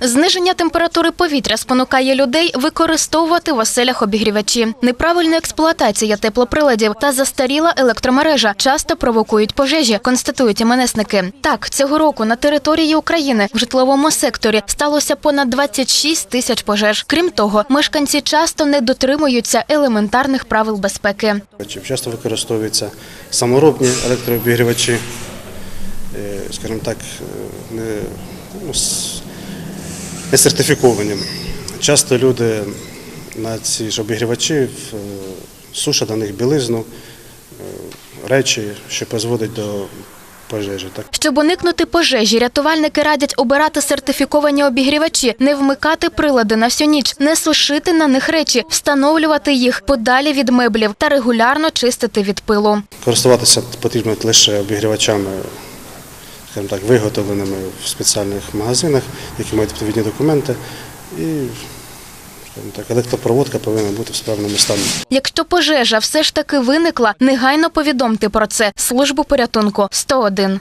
Зниження температури повітря спонукає людей використовувати в оселях обігрівачі. Неправильна експлуатація теплоприладів та застаріла електромережа часто провокують пожежі, констатують іменесники. Так, цього року на території України в житловому секторі сталося понад 26 тисяч пожеж. Крім того, мешканці часто не дотримуються елементарних правил безпеки. Часто використовуються саморобні електрообігрівачі, е, скажімо так, е, не, ну, не сертифіковані. Часто люди на ці ж обігрівачі е, сушать на них білизну, е, речі, що призводить до пожежі. Так? Щоб уникнути пожежі, рятувальники радять обирати сертифіковані обігрівачі, не вмикати прилади на всю ніч, не сушити на них речі, встановлювати їх подалі від меблів та регулярно чистити від пилу. Користуватися потрібно лише обігрівачами, скажімо так, виготовленими в спеціальних магазинах, які мають відповідні документи. І так, електропроводка повинна бути в справному стані. Якщо пожежа все ж таки виникла, негайно повідомте про це службу порятунку 101.